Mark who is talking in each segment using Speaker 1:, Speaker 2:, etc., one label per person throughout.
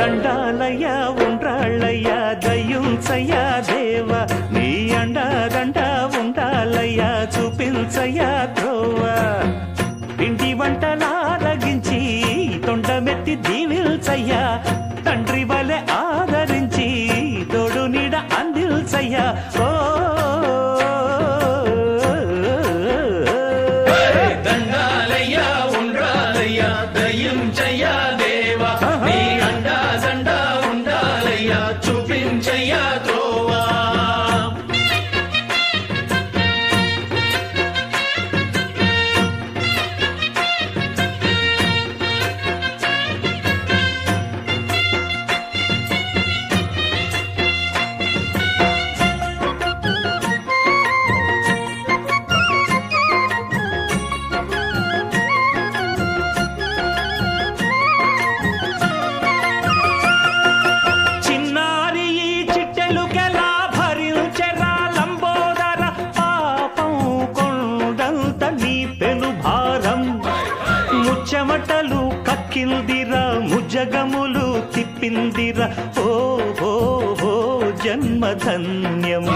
Speaker 1: దండాలయ్యా ఉండ్రాళ్ళయ్యా దయించయ్యా దేవ నీ అండా దండా ఉండాలయ్యా చూపించయ్యా ద్రోవ
Speaker 2: ఇంటి వంటలారగించి తొండమెత్తి దీవిల్చయ్యా చిట్టెలుకెలా భరించెరా లంబోదర పాపం కొండంత నీ పెను భారం. ముచ్చమటలు కక్కిందిరా ముజగములు తిప్పిందిరా. ఓ ఓ ఓ జన్మధన్యం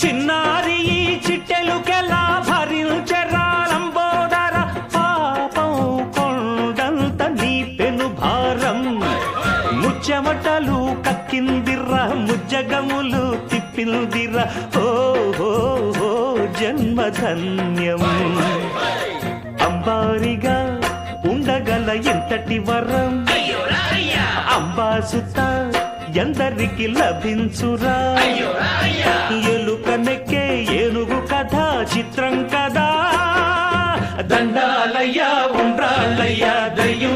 Speaker 2: చిన్నారి ఈ చిట్టెలుకెలా భరించెరా లంబోదర పాపం కొండంత నీ పెను భారం. ముచ్చమటలు కక్కిందిర్రా ముజ్జగములు తిప్పిందిరా. ఓ హో ఓ జన్మధన్యం అంబారిగా ఉండగల ఎంతటి వరం? అంబాసుత ఎందరికి లభించురా? ఎలుకనెక్కే ఏనుగు కథ చిత్రం కదా.
Speaker 1: దండాలయ్యా ఉండ్రాలయ్యా
Speaker 2: దయ్యం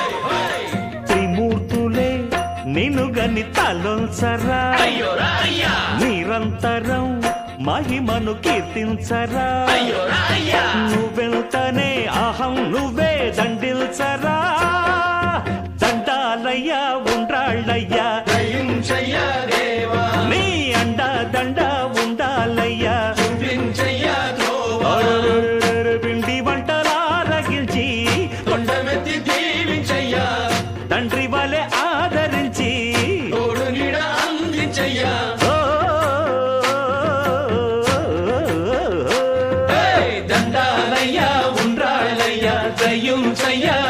Speaker 2: నిన్ను గని తలొంచరా?
Speaker 1: అయ్యో రాయ్యా
Speaker 2: నిరంతరం మహిమను కీర్తించరా? నువ్వెళ్తనే అహం నువ్వే దండిల్చరా? 在用
Speaker 1: 餐呀。